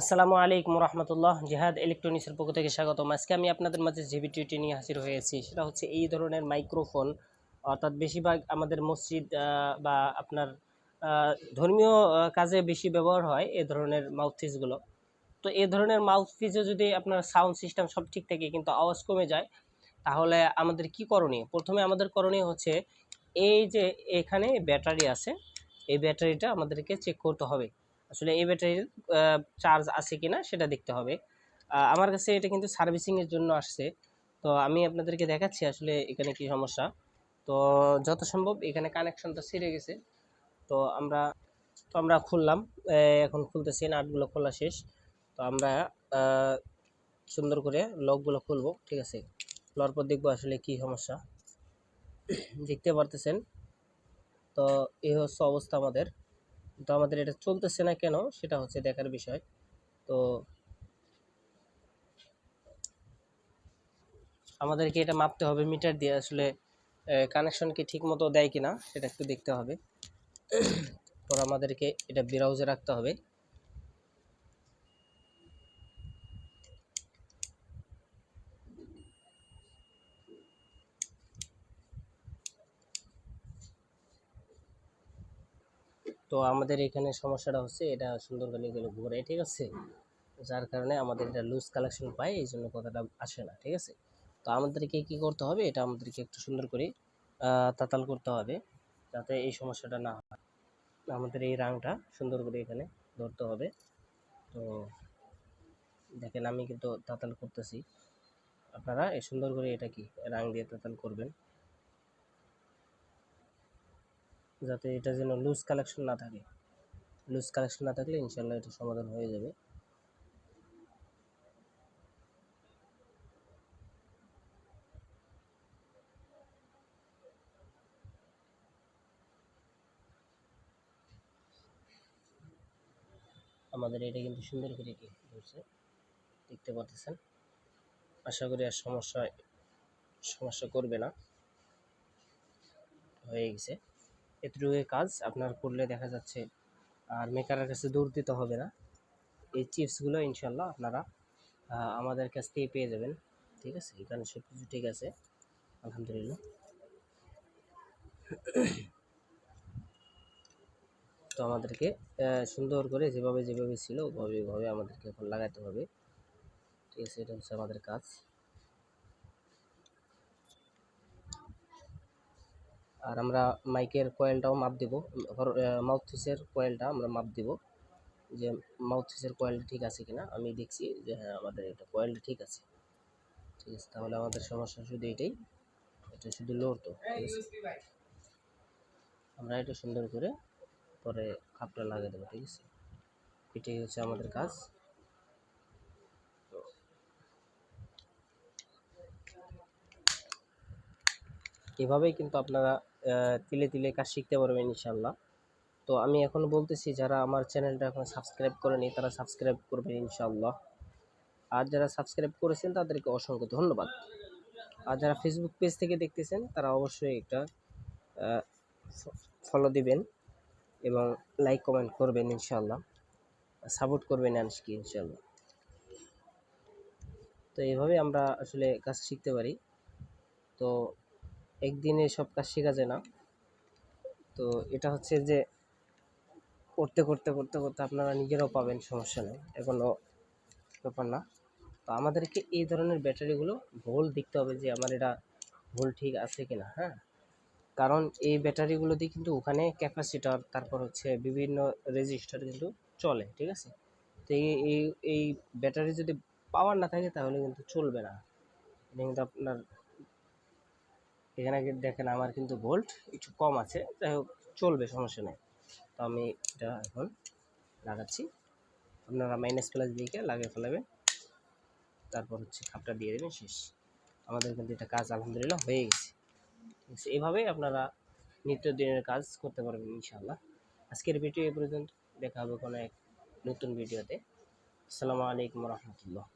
আসসালামু আলাইকুম রহমতুল্লাহ। জেহাদ ইলেকট্রনিক্সের পক্ষ থেকে স্বাগতম। আজকে আমি আপনাদের মাঝে যে ভিডিওটি নিয়ে হাজির হয়েছি, সেটা হচ্ছে এই ধরনের মাইক্রোফোন। অর্থাৎ বেশিরভাগ আমাদের মসজিদ বা আপনার ধর্মীয় কাজে বেশি ব্যবহার হয় এই ধরনের মাউথপিসগুলো তো এই ধরনের মাউথপিসে যদি আপনার সাউন্ড সিস্টেম সব ঠিক থাকে, কিন্তু আওয়াজ কমে যায়, তাহলে আমাদের কি করণীয়? প্রথমে আমাদের করণীয় হচ্ছে, এই যে এখানে ব্যাটারি আছে, এই ব্যাটারিটা আমাদেরকে চেক করতে হবে। আসলে এই ব্যাটারির চার্জ আছে কিনা সেটা দেখতে হবে। আমার কাছে এটা কিন্তু সার্ভিসিংয়ের জন্য আসছে। তো আমি আপনাদেরকে দেখাচ্ছি আসলে এখানে কি সমস্যা। তো যত সম্ভব এখানে কানেকশনটা ছিঁড়ে গেছে। তো আমরা তো আমরা খুললাম। এখন খুলতেছি নাটগুলো খোলা শেষ। তো আমরা সুন্দর করে লকগুলো খুলবো, ঠিক আছে? খোলার পর দেখব আসলে কি সমস্যা। দেখতে পারতেছেন? তো এই হচ্ছে অবস্থা আমাদের। তো আমাদের এটা চলতেছে না কেন, সেটা হচ্ছে দেখার বিষয়। তো আমাদেরকে এটা মাপতে হবে, মিটার দিয়ে আসলে কানেকশন কি ঠিক মতো দেয় কিনা, সেটা একটু দেখতে হবে। তো আমাদেরকে এটা ব্রাউজে রাখতে হবে। তো আমাদের এখানে সমস্যাটা হচ্ছে এটা সুন্দর করে গেলে ঘুরে, ঠিক আছে? যার কারণে আমাদের এটা লুজ কালেকশন পায়, এই জন্য কথাটা আসে না, ঠিক আছে? তো আমাদেরকে কি করতে হবে, এটা আমাদেরকে একটু সুন্দর করে তাতাল করতে হবে, যাতে এই সমস্যাটা না হয়। আমাদের এই রাংটা সুন্দর করে এখানে ধরতে হবে। তো দেখেন, আমি কিন্তু তাতাল করতেছি। আপনারা এই সুন্দর করে এটা কি, রাং দিয়ে তাতাল করবেন। যাতে এটা যেন লুজ কালেকশন না থাকে। লুজ কালেকশন না থাকলে ইনশাল্লাহ এটা সমাধান হয়ে যাবে। আমাদের এটা কিন্তু সুন্দর করে কি ধরছে, দেখতে পাচ্ছেন আশা করি আর সমস্যা সমস্যা করবে না। হয়ে গেছে। এতটুকু কাজ আপনার করলে দেখা যাচ্ছে আর মেকারের কাছে দৌড় দিতে হবে না। এই চিপসগুলো ইনশাল্লাহ আপনারা আমাদের কাছ থেকে পেয়ে যাবেন। ঠিক আছে? এখানে সব কিছু ঠিক আছে। আলহামদুলিল্লাহ। তো আমাদেরকে সুন্দর করে যেভাবে যেভাবে ছিল ওভাবে ওভাবে আমাদেরকে এখন লাগাতে হবে। ঠিক আছে? এটা হচ্ছে আমাদের কাজ। আর আমরা মাইকের কয়েলটাও মাপ দিব। মাউথপিসের কয়েলটা আমরা মাপ দিব যে মাউথপিসের কয়েলটা ঠিক আছে কিনা। আমি দেখছি যে হ্যাঁ আমাদের এটা কয়েলটা ঠিক আছে। ঠিক আছে, তাহলে আমাদের সমস্যা শুধু এটাই। এটা শুধু ঠিক আছে। আমরা এটা সুন্দর করে পরে খাপটা লাগিয়ে দেবো, ঠিক আছে। এটাই হচ্ছে আমাদের কাজ। এভাবেই কিন্তু আপনারা তিলে তিলে কাজ শিখতে পারবেন ইনশাল্লাহ তো আমি এখন বলতেছি, যারা আমার চ্যানেলটা এখন সাবস্ক্রাইব করেনি, তারা সাবস্ক্রাইব করবেন ইনশাল্লাহ আর যারা সাবস্ক্রাইব করেছেন, তাদেরকে অসংখ্য ধন্যবাদ। আর যারা ফেসবুক পেজ থেকে দেখতেছেন, তারা অবশ্যই একটা ফলো দিবেন এবং লাইক কমেন্ট করবেন ইনশাল্লাহ সাপোর্ট করবেন আনসকে ইনশাল্লাহ তো এইভাবে আমরা আসলে কাজ শিখতে পারি। তো একদিনে সব কাজ শেখা যায় না। তো এটা হচ্ছে যে করতে করতে করতে করতে আপনারা নিজেরাও পাবেন, সমস্যা নেই, এখনও ব্যাপার না। তো আমাদেরকে এই ধরনের ব্যাটারিগুলো ভোল দেখতে হবে যে আমার এটা ভোল ঠিক আছে কিনা হ্যাঁ? কারণ এই ব্যাটারিগুলো দিয়ে কিন্তু ওখানে ক্যাপাসিটার, তারপর হচ্ছে বিভিন্ন রেজিস্টার কিন্তু চলে, ঠিক আছে? তো এই এই ব্যাটারি যদি পাওয়ার না থাকে তাহলে কিন্তু চলবে না। কিন্তু আপনার এখানে দেখেন আমার কিন্তু ভোল্ট একটু কম আছে। যাই হোক, চলবে, সমস্যা নেই। তো আমি এটা এখন লাগাচ্ছি। আপনারা মাইনাস প্লাস দিয়ে লাগিয়ে ফেলাবেন। তারপর হচ্ছে খাপটা দিয়ে দেবেন, শেষ। আমাদের কিন্তু এটা কাজ আলহামদুলিল্লাহ হয়ে গেছে। আছে এভাবেই আপনারা নিত্যদিনের কাজ করতে পারবেন, ইনশাআল্লাহ। আজকের ভিডিও এ পর্যন্ত দেখা হবে কোনো এক নতুন ভিডিওতে আসসালামু আলাইকুম রহমতুল্লাহ।